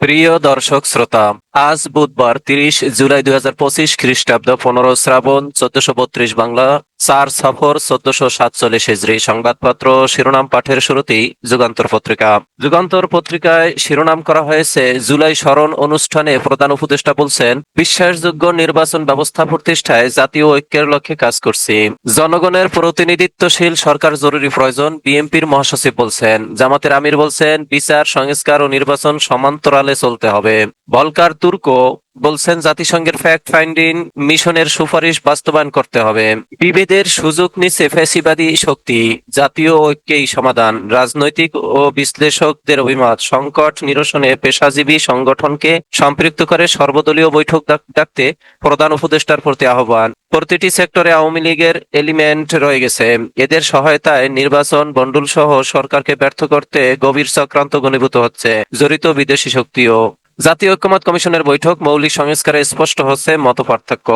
প্রিয় দর্শক শ্রোতা, আজ বুধবার তিরিশ জুলাই দুই হাজার পঁচিশ খ্রিস্টাব্দ পনেরো শ্রাবণ চোদ্দশো বত্রিশ বাংলা চার সফর চোদ্দশো সাতচল্লিশ হিজড়ি সংবাদপত্র শিরোনাম পাঠের শুরুতেই যুগান্তর পত্রিকা। যুগান্তর পত্রিকায় শিরোনাম করা হয়েছে, জুলাই স্মরণ অনুষ্ঠানে প্রধান উপদেষ্টা বলছেন, বিশ্বাসযোগ্য নির্বাচন ব্যবস্থা প্রতিষ্ঠায় জাতীয় ঐক্যের লক্ষ্যে কাজ করছি। জনগণের প্রতিনিধিত্বশীল সরকার জরুরি প্রয়োজন, বিএনপির মহাসচিব বলছেন। জামাতের আমির বলছেন, বিচার, সংস্কার ও নির্বাচন সমান্তরালে চলতে হবে। ভলকার তুর্কো বলছেন, জাতিসংঘের ফ্যাক্ট ফাইন্ডিং মিশনের সুপারিশ বাস্তবায়ন করতে হবে। বিভেদের সুযোগ নিচ্ছে ফ্যাসিবাদী শক্তি, জাতীয় ঐক্যেই সমাধান। রাজনৈতিক ও বিশ্লেষকদের অভিমত, সংকট নিরসনে পেশাজীবী সংগঠনকে সম্পৃক্ত করে সর্বদলীয় বৈঠক ডাক- ডাকতে প্রধান উপদেষ্টার প্রতি আহ্বান। প্রতিটি সেক্টরে আওয়ামী লীগের এলিমেন্ট রয়ে গেছে। এদের সহায়তায় নির্বাচন বন্ডুল সহ সরকারকে ব্যর্থ করতে গভীর চক্রান্ত ঘনীভূত হচ্ছে, জড়িত বিদেশি শক্তিও। জাতীয় ঐক্যমত কমিশনের বৈঠক মৌলিক সংস্কারে স্পষ্ট হচ্ছে মত পার্থক্য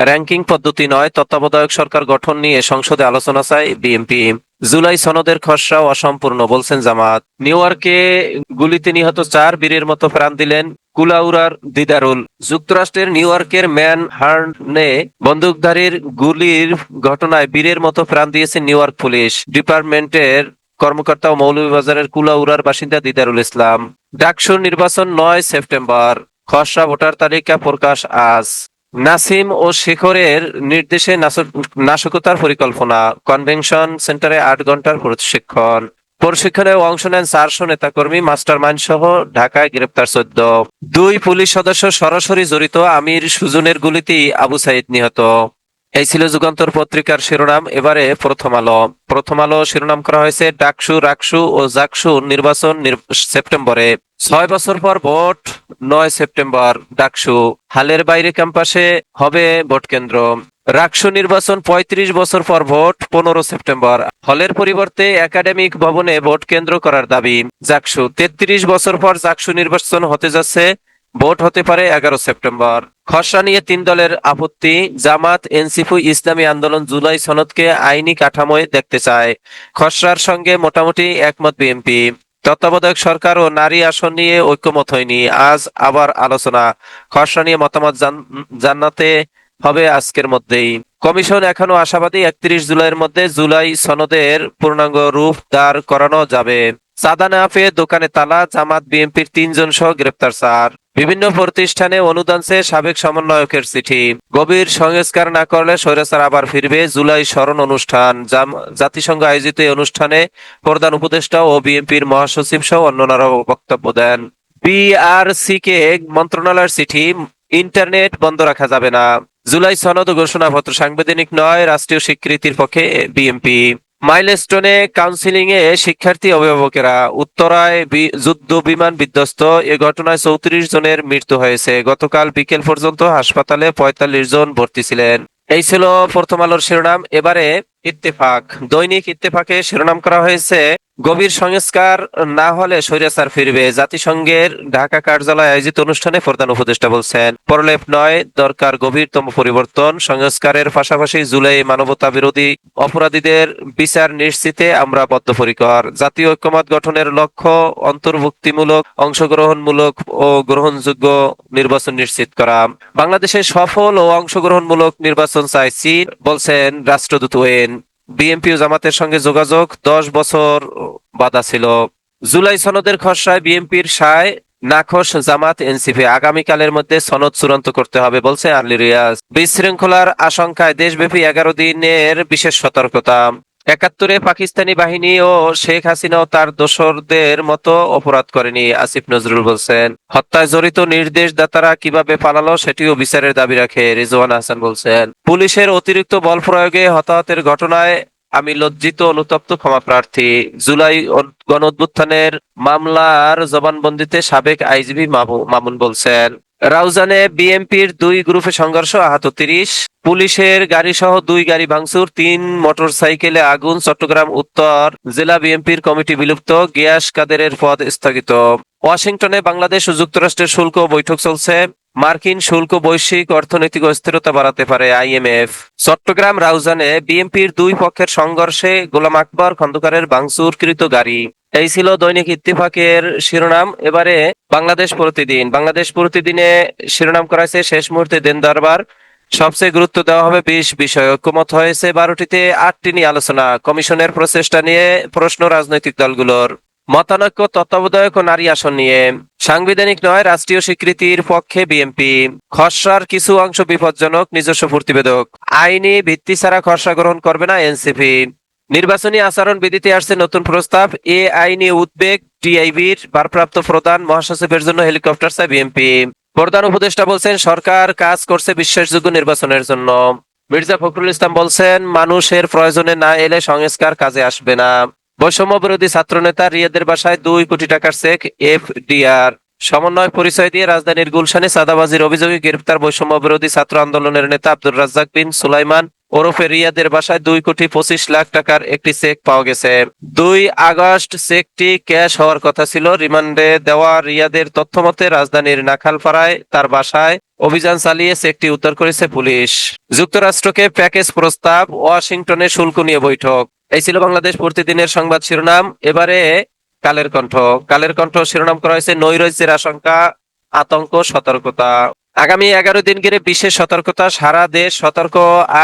র্যাঙ্কিং পদ্ধতি নয়, তত্ত্বাবধায়ক সরকার গঠন নিয়ে সংসদে আলোচনা চায় বিএনপি। জুলাই সনদের খসড়াও অসম্পূর্ণ, বলছেন জামাত। নিউ ইয়র্কে গুলিতে নিহত চার বীরের মতো প্রাণ দিলেন কুলাউরার দিদারুল। যুক্তরাষ্ট্রের নিউ ইয়র্কের ম্যান হার্নে বন্দুকধারীর গুলির ঘটনায় বীরের মতো প্রাণ দিয়েছে নিউ ইয়র্ক পুলিশ। ডিপার্টমেন্টের কর্মকর্তা ও মৌলভীবাজারের কুলাউড়ার বাসিন্দা দিদারুল ইসলাম। ডাকসুর নির্বাচন নয় সেপ্টেম্বর। খসড়া ভোটার তালিকা প্রকাশ আজ। নাসিম ও শেখরের নির্দেশে নাশকতার পরিকল্পনা। কনভেনশন সেন্টারে আট ঘণ্টার প্রশিক্ষণ। প্রশিক্ষণে অংশ নেন চারশো নেতাকর্মী মাস্টার মাইন্ড সহ ঢাকায় গ্রেপ্তার চোদ্দ। দুই পুলিশ সদস্য সরাসরি জড়িত আমির সুজনের গুলিতেই আবু সাইদ নিহত। এই ছিল যুগান্তর পত্রিকার শিরোনাম, এবারে প্রথম আলো। প্রথম আলো শিরোনাম করা হয়েছে ডাকসু, রাকসু ও জাকসু নির্বাচন নির- সেপ্টেম্বরে। ছয় বছর পর ভোট, নয় সেপ্টেম্বর ডাকসু। হালের বাইরে ক্যাম্পাসে হবে ভোট কেন্দ্র। রাকসু নির্বাচন ৩৫ বছর পর ভোট, পনেরো সেপ্টেম্বর। হলের পরিবর্তে একাডেমিক ভবনে ভোট কেন্দ্র করার দাবি। জাকসু ৩৩ বছর পর জাকসু নির্বাচন হতে যাচ্ছে। ভোট হতে পারে এগারো সেপ্টেম্বর। খসড়া নিয়ে তিন দলের আপত্তি। জামাত, এনসিপি, ইসলামী আন্দোলন জুলাই সনদকে আইনি কাঠামোয় দেখতে চায়। খসড়ার সঙ্গে মোটামুটি একমত বিএনপি। তত্ত্বাবধায়ক সরকার ও নারী আসন নিয়ে ঐক্যমত হয়নি। আজ আবার আলোচনা। খসড়া নিয়ে মতামত জান- জানাতে হবে আজকের মধ্যেই। কমিশন এখনও আশাবাদী একত্রিশ জুলাইয়ের মধ্যে জুলাই সনদের পূর্ণাঙ্গ রূপ দাঁড় করানো যাবে। চাঁদা পেয়ে দোকানে তালা, জামাত, বিএনপির তিনজন সহ গ্রেপ্তার স্যার। বিভিন্ন প্রতিষ্ঠানে অনুদান চেয়ে সাবেক সমন্বয়কের চিঠি। গভীর সংস্কার না করলে স্বৈরাচার আবার ফিরবে জুলাই স্মরণ অনুষ্ঠান। জাতিসংঘ আয়োজিত এই অনুষ্ঠানে প্রধান উপদেষ্টা ও বিএনপির মহাসচিব সহ অন্যান্যরাও বক্তব্য দেন। বিআরসি কে মন্ত্রণালয়ের চিঠি, ইন্টারনেট বন্ধ রাখা যাবে না। জুলাই সনদ ঘোষণাপত্র সাংবিধানিক নয়, রাষ্ট্রীয় স্বীকৃতির পক্ষে বিএনপি। মাইলস্টোনে কাউন্সিলিং এ শিক্ষার্থী অভিভাবকেরা উত্তরায় যুদ্ধ বিমান বিধ্বস্ত। এ ঘটনায় চৌত্রিশ জনের মৃত্যু হয়েছে। গতকাল বিকেল পর্যন্ত হাসপাতালে পঁয়তাল্লিশ জন ভর্তি ছিলেন। এই ছিল প্রথম আলোর শিরোনাম। এবারে ইত্তেফাক। দৈনিক ইত্তেফাকে শিরোনাম করা হয়েছে গভীর সংস্কার না হলে স্বৈরাচার ফিরবে। জাতিসংঘের ঢাকা কার্যালয়ে আয়োজিত অনুষ্ঠানে প্রধান উপদেষ্টা বলছেন, পরলেপ নয়, দরকার গভীরতম পরিবর্তন। সংস্কারের পাশাপাশি জুলাই মানবতা বিরোধী অপরাধীদের বিচার নিশ্চিতে আমরা বদ্ধপরিকর। জাতীয় ঐক্যমত গঠনের লক্ষ্য অন্তর্ভুক্তিমূলক, অংশগ্রহণমূলক ও গ্রহণযোগ্য নির্বাচন নিশ্চিত করা। বাংলাদেশে সফল ও অংশগ্রহণমূলক নির্বাচন চাইছি বলছেন রাষ্ট্রদূত ওয়েন। বিএনপি ও জামাতের সঙ্গে যোগাযোগ দশ বছর বাধা ছিল। জুলাই সনদের খসড়ায় বিএনপির সায় নাখোশ জামাত এনসিপি। আগামীকালের মধ্যে সনদ চূড়ান্ত করতে হবে বলছে আর্লি রিয়াজ। বিশৃঙ্খলার আশঙ্কায় দেশব্যাপী এগারো দিনের বিশেষ সতর্কতা। একাত্তরে পাকিস্তানি বাহিনী ও শেখ হাসিনা ও তার দোসরদের মতো অপরাধ করেনি, আসিফ নজরুল বলছেন। হত্যায় জড়িত নির্দেশদাতারা কীভাবে পালালো সেটিও বিচারের দাবি রাখে, রিজওয়ান হাসান বলছেন। পুলিশের অতিরিক্ত বল প্রয়োগে হতাহতের ঘটনায় আমি লজ্জিত, অনুতপ্ত, ক্ষমা প্রার্থী। জুলাই গণ মামলার জবানবন্দিতে সাবেক আইজিবি মামুন বলছেন, রাউজানে বিএনপির দুই গ্রুপে সংঘর্ষ, আহত তিরিশ। পুলিশের গাড়ি সহ দুই গাড়ি ভাঙচুর, তিন মোটরসাইকেলে আগুন, চট্টগ্রাম উত্তর জেলা বিএনপির কমিটি বিলুপ্ত, গিয়াস কাদেরের পদ স্থগিত। ওয়াশিংটনে বাংলাদেশ ও যুক্তরাষ্ট্রের শুল্ক বৈঠক চলছে। মার্কিন শুল্ক বৈশ্বিক অর্থনৈতিক অস্থিরতা বাড়াতে পারে আইএমএফ চট্টগ্রাম রাউজানে বিএনপির দুই পক্ষের সংঘর্ষে গোলাম আকবর খন্দকারের ভাঙচুরকৃত গাড়ি। এই ছিল দৈনিক ইত্তেফাকের শিরোনাম। এবারে বাংলাদেশ প্রতিদিন। বাংলাদেশ প্রতিদিনে শিরোনাম করাছে শেষ মুহূর্তে দেন দরবার সবচেয়ে গুরুত্ব দেওয়া হবে বিশ বিষয়। ঐক্যমত হয়েছে বারোটিতে, আটটি নিয়ে আলোচনা। কমিশনের প্রচেষ্টা নিয়ে প্রশ্ন রাজনৈতিক দলগুলোর। মতানৈক্য, তত্ত্বাবধায়ক ও নারী আসন নিয়ে। সাংবিধানিক নয়, রাষ্ট্রীয় স্বীকৃতির পক্ষে বিএনপি। খসড়ার কিছু অংশ বিপজ্জনক, নিজস্ব প্রতিবেদক আইনি ভিত্তি ছাড়া খসড়া গ্রহণ করবে না এনসিপি। নির্বাচনী আচরণ বিধিতে আসছে নতুন প্রস্তাব। এ আইনি উদ্বেগ টিআইবির ভারপ্রাপ্ত প্রধান মহাসচিবের জন্য হেলিকপ্টার চায় বিএনপি। প্রধান উপদেষ্টা বলছেন, সরকার কাজ করছে বিশ্বাসযোগ্য নির্বাচনের জন্য। মির্জা ফখরুল ইসলাম বলছেন, মানুষের প্রয়োজনে না এলে সংস্কার কাজে আসবে না। বৈষম্য বিরোধী ছাত্র নেতা রিয়াদের বাসায় দুই কোটি টাকার চেক এফ ডিআর সমন্বয় পরিচয় দিয়ে রাজধানীর গুলশানে সাদাবাজির অভিযোগে গ্রেফতার বৈষম্য বিরোধী ছাত্র আন্দোলনের নেতা আব্দুর রাজ্জাক বিন সুলাইমান ওরফে রিয়াদের বাসায় দুই কোটি পঁচিশ লাখ টাকার একটি চেক পাওয়া গেছে। দুই আগস্ট চেকটি ক্যাশ হওয়ার কথা ছিল। রিমান্ডে দেওয়া রিয়াদের তথ্য মতে রাজধানীর নাখালপাড়ায় তার বাসায় অভিযান চালিয়ে চেকটি উদ্ধার করেছে পুলিশ। যুক্তরাষ্ট্রকে প্যাকেজ প্রস্তাব, ওয়াশিংটনে শুল্ক নিয়ে বৈঠক। এই ছিল বাংলাদেশ প্রতিদিনের সংবাদ শিরোনাম। এবারে কালের কণ্ঠ। কালের কণ্ঠ শিরোনাম করা হয়েছে, নৈরাজ্যের আশঙ্কা, আতঙ্ক, সতর্কতা। আগামী এগারো দিন ঘিরে বিশেষ সতর্কতা, সারা দেশ সতর্ক,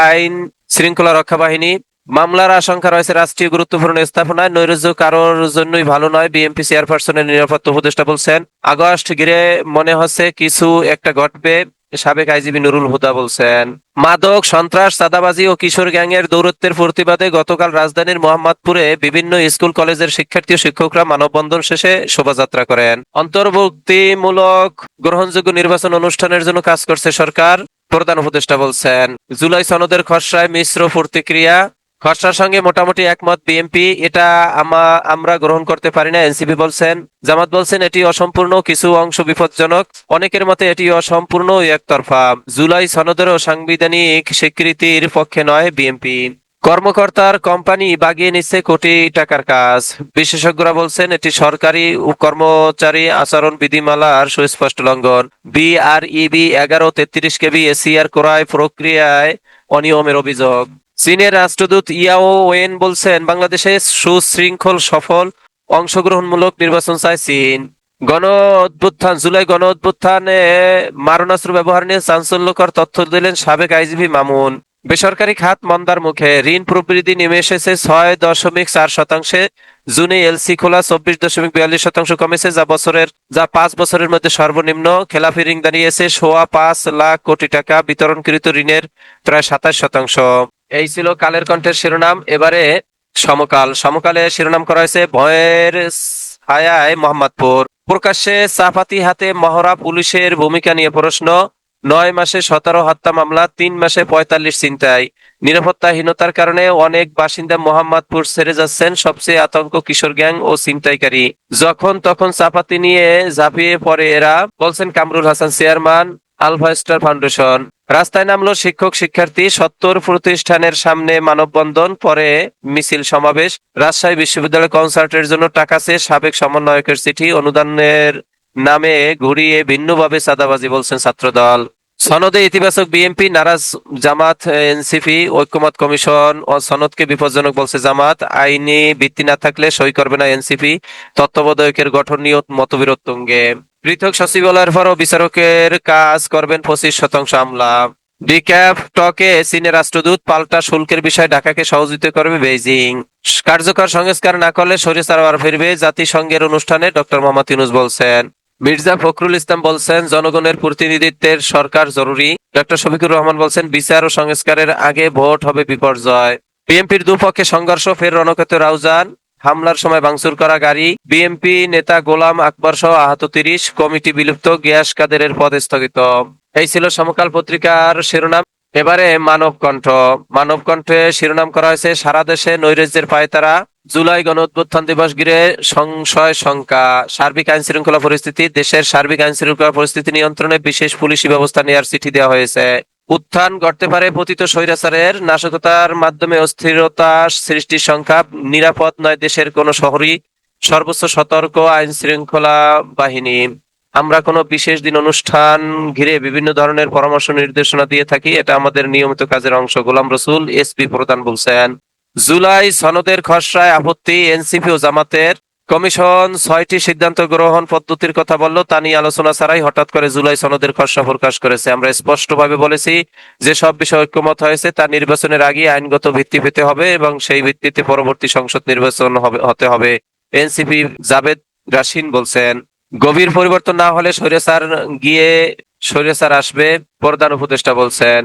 আইন শৃঙ্খলা রক্ষা বাহিনী। মামলার আশঙ্কা রয়েছে, রাষ্ট্রীয় গুরুত্বপূর্ণ স্থাপনায় নৈরাজ্য কারোর জন্যই ভালো নয় বিএমপি চেয়ারপারসনের নিরাপত্তা উপদেষ্টা বলছেন। আগস্ট ঘিরে মনে হচ্ছে কিছু একটা ঘটবে। সাবেক আইজিবি নুরুল হুদা বলছেন, মাদক, সন্ত্রাস, চাঁদাবাজি ও কিশোর গ্যাংয়ের দৌরত্বের প্রতিবাদে গতকাল রাজধানীর মোহাম্মদপুরে বিভিন্ন স্কুল, কলেজের শিক্ষার্থী ও শিক্ষকরা মানববন্ধন শেষে শোভাযাত্রা করেন। অন্তর্ভুক্তিমূলক গ্রহণযোগ্য নির্বাচন অনুষ্ঠানের জন্য কাজ করছে সরকার, প্রধান উপদেষ্টা বলছেন, জুলাই সনদের খসড়ায় মিশ্র প্রতিক্রিয়া খসড়ার সঙ্গে মোটামুটি একমত বিএনপি এটা আমা, আমরা গ্রহণ করতে পারি না এনসিপি বলছেন। জামাত বলছেন এটি অসম্পূর্ণ, কিছু অংশ বিপজ্জনক। অনেকের মতে এটি অসম্পূর্ণ একতরফা। জুলাই সনদেরও সাংবিধানিক স্বীকৃতির পক্ষে নয় বিএনপি কর্মকর্তার কোম্পানি বাগিয়ে নিচ্ছে কোটি টাকার কাজ। বিশেষজ্ঞরা বলছেন এটি সরকারি ও কর্মচারী আচরণ বিধিমালার সুস্পষ্ট লঙ্ঘন। বিআরইবি এগারো তেত্রিশ কেবি এসিআর ক্রয় প্রক্রিয়ায় অনিয়মের অভিযোগ। চীনের রাষ্ট্রদূত ইয়াও ওয়েন বলছেন, বাংলাদেশে সুশৃঙ্খল, সফল, অংশগ্রহণমূলক নির্বাচন চায় চীন। গণ অভ্যুত্থান, জুলাই গণ অভ্যুত্থানে মারণাস্ত্র ব্যবহার নিয়ে চাঞ্চল্যকর তথ্য দিলেন সাবেক আইজিপি মামুন। বেসরকারি খাত মন্দার মুখে ঋণ প্রবৃদ্ধি নেমে এসেছে ছয় দশমিক চার শতাংশে। জুনে এলসি খোলা চব্বিশ দশমিক বিয়াল্লিশ শতাংশ কমেছে, যা বছরের, যা পাঁচ বছরের মধ্যে সর্বনিম্ন। খেলাফি ঋণ দাঁড়িয়েছে সোয়া পাঁচ লাখ কোটি টাকা, বিতরণকৃত ঋণের প্রায় সাতাশ শতাংশ। এই ছিল কালের কণ্ঠের শিরোনাম। এবারে সমকাল। সমকালে শিরোনাম করা হয়েছে ভয়ের ছায়ায় মোহাম্মদপুর। প্রকাশ্যে চাপাতি হাতে মহড়া পুলিশের ভূমিকা নিয়ে প্রশ্ন। নয় মাসে সতেরো হত্যা মামলা, তিন মাসে পঁয়তাল্লিশ চিন্তায় নিরাপত্তাহীনতার কারণে অনেক বাসিন্দা মোহাম্মদপুর ছেড়ে যাচ্ছেন। সবচেয়ে আতঙ্ক কিশোর গ্যাং ও ছিনতাইকারী। যখন তখন চাপাতি নিয়ে ঝাঁপিয়ে পড়ে এরা, বলছেন Kamrul Hasan chairman alpha star foundation. রাস্তায় নামলো শিক্ষক, শিক্ষার্থী, সত্তর প্রতিষ্ঠানের সামনে মানববন্ধন, পরে মিছিল সমাবেশ। রাজশাহী বিশ্ববিদ্যালয় কনসার্টের জন্য টাকা চেয়ে সাবেক সমন্বয়কের চিঠি, অনুদানের নামে ঘুরিয়ে ভিন্নভাবে চাঁদাবাজি বলছেন ছাত্রদল। সনদে ইতিবাচক বিএনপি নারাজ জামাত, এনসিপি, ঐক্যমত কমিশন ও সনদকে বিপজ্জনক বলছে জামাত। আইনি ভিত্তি না থাকলে সই করবে না এনসিপি। তত্ত্বাবধায়কের গঠন নিয়ে মতবিরোধ পৃথক সচিবালয়ের পরও বিচারকের কাজ করবেন পঁচিশ শতাংশ আমলা। ডিক্যাপ টকে চীনের রাষ্ট্রদূত পাল্টা শুল্কের বিষয়ে ঢাকাকে সহযোগিতা করবে বেইজিং। কার্যকর সংস্কার না করলে সরে সারোয়ার ফিরবে জাতিসংঘের অনুষ্ঠানে ডক্টর মোহাম্মদ ইউনুস বলছেন। মির্জা ফখরুল ইসলাম বলছেন, জনগণের প্রতিনিধিত্বের সরকার জরুরি। ডক্টর শফিকুর রহমান বলছেন, বিচার ও সংস্কারের আগে ভোট হবে বিপর্যয়। বিএনপির দুপক্ষে সংঘর্ষ, ফের রণক্ষেত্র রাউজান। হামলার সময় ভাঙচুর করা গাড়ি, বিএনপি নেতা গোলাম আকবর সহ আহত তিরিশ কমিটি বিলুপ্ত গ্যাস কাদেরের পদ স্থগিত। এই ছিল সমকাল পত্রিকার শিরোনাম। এবারে মানব কণ্ঠ। মানব কণ্ঠে শিরোনাম করা হয়েছে, সারা দেশে নৈরাজ্যের পায়তারা, জুলাই গণ উদ্বোধন দিবস ঘিরে সংশয় শঙ্কা। সার্বিক আইন শৃঙ্খলা পরিস্থিতি, দেশের সার্বিক আইন শৃঙ্খলা পরিস্থিতি নিয়ন্ত্রণে বিশেষ পুলিশি ব্যবস্থা নেওয়ার চিঠি দেওয়া হয়েছে। উত্থান ঘটতে পারে পতিত স্বৈরাচারের। নাশকতার মাধ্যমে অস্থিরতা সৃষ্টির সংখ্যা নিরাপদ নয় দেশের কোন শহরই। সর্বোচ্চ সতর্ক আইন শৃঙ্খলা বাহিনী। আমরা কোনো বিশেষ দিন অনুষ্ঠান ঘিরে বিভিন্ন ধরনের পরামর্শ নির্দেশনা দিয়ে থাকি। এটা আমাদের নিয়মিত কাজের অংশ। গোলাম রসুল, এসপি প্রধান বলছেন, জুলাই সনদের খসড়ায় আপত্তি এনসিপি ও জামাতের কমিশন ছয়টি সিদ্ধান্ত গ্রহণ পদ্ধতির কথা বলল। তা নিয়ে আলোচনা ছাড়াই হঠাৎ করে জুলাই সনদের খসড়া প্রকাশ করেছে। আমরা স্পষ্টভাবে বলেছি যে সব বিষয়ে ঐক্যমত হয়েছে, তা নির্বাচনের আগে আইনগত ভিত্তি পেতে হবে এবং সেই ভিত্তিতে পরবর্তী সংসদ নির্বাচন হতে হবে। এনসিপি জাবেদ রাশিন বলছেন, গভীর পরিবর্তন না হলে স্বৈরাচার গিয়ে স্বৈরাচার আসবে, প্রধান উপদেষ্টা বলছেন।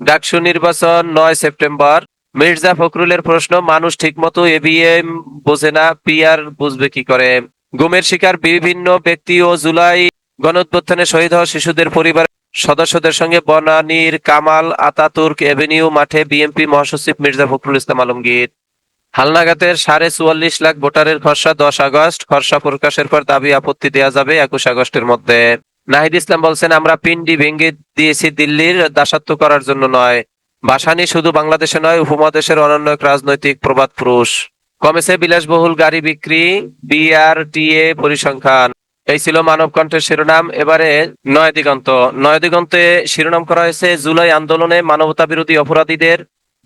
ডাকসু নির্বাচন নয় সেপ্টেম্বর মির্জা ফখরুলের প্রশ্ন, মানুষ ঠিকমতো এবিএম বোঝে না পিআর বুঝবে কি করে? গুমের শিকার বিভিন্ন ব্যক্তি ও জুলাই গণঅভ্যুত্থানে শহীদ হওয়া শিশুদের পরিবার সদস্যদের সঙ্গে বনানীর কামাল আতাতুর্ক এভিনিউ মাঠে বিএনপি মহাসচিব মির্জা ফখরুল ইসলাম আলমগীর। হালনাগাতের সাড়ে চুয়াল্লিশ লাখ ভোটারের খসড়া দশ আগস্ট, খসড়া প্রকাশের পর দাবি আপত্তি দেওয়া যাবে একুশ আগস্টের মধ্যে। নাহিদ ইসলাম বলছেন, আমরা পিন্ডি ভেঙে দিয়েছি দিল্লির দাসত্ব করার জন্য নয়। বাসানি শুধু বাংলাদেশে নয়, উপমহাদেশের অনন্য এক রাজনৈতিক প্রবাদ পুরুষ। কমেছে বিলাসবহুল গাড়ি বিক্রি, বিআরটিএ পরিসংখ্যান। এই ছিল মানব কণ্ঠের শিরোনাম। এবারে নয় দিগন্ত। নয় দিগন্তে শিরোনাম করা হয়েছে, জুলাই আন্দোলনে মানবতা বিরোধী অপরাধীদের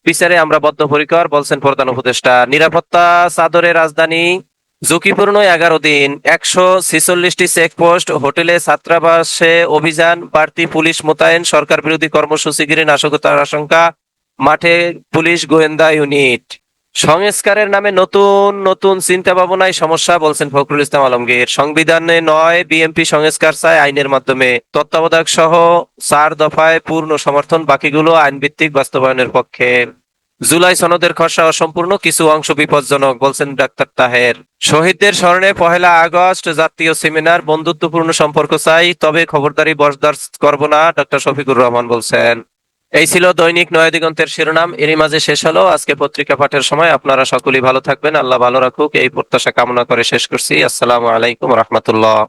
বিচারে আমরা বদ্ধপরিকর, বলছেন প্রধান উপদেষ্টা। নিরাপত্তা চাদরে রাজধানী ঝুঁকিপূর্ণ এগারো দিন, একশো ছেচল্লিশটি চেকপোস্ট, হোটেলে ছাত্রাবাসে অভিযান, বাড়তি পুলিশ মোতায়েন, সরকার বিরোধী কর্মসূচি ঘিরে নাশকতার আশঙ্কা, মাঠে পুলিশ গোয়েন্দা ইউনিট। সংস্কারের নামে নতুন নতুন চিন্তা ভাবনায় সমস্যা, বলছেন ফখরুল ইসলাম আলমগীর। সংবিধানে নয়, বিএনপি সংস্কার চায় আইনের মাধ্যমে। তত্ত্বাবধায়ক সহ চার দফায় পূর্ণ সমর্থন, বাকিগুলো আইন ভিত্তিক বাস্তবায়নের পক্ষে। জুলাই সনদের খসড়া অসম্পূর্ণ, কিছু অংশ বিপজ্জনক, বলছেন ডাক্তার তাহের। শহীদদের স্মরণে পহেলা আগস্ট জাতীয় সেমিনার, বন্ধুত্বপূর্ণ সম্পর্ক চাই, তবে খবরদারি বরদাস্ত করব না ডক্টর শফিকুর রহমান বলছেন। এই ছিল দৈনিক নয় দিগন্তের শিরোনাম, এরই মাঝে শেষ হলো আজকে পত্রিকা পাঠের সময়। আপনারা সকলেই ভালো থাকবেন, আল্লাহ ভালো রাখুক, এই প্রত্যাশা কামনা করে শেষ করছি। আসসালামু আলাইকুম রহমতুল্লাহ।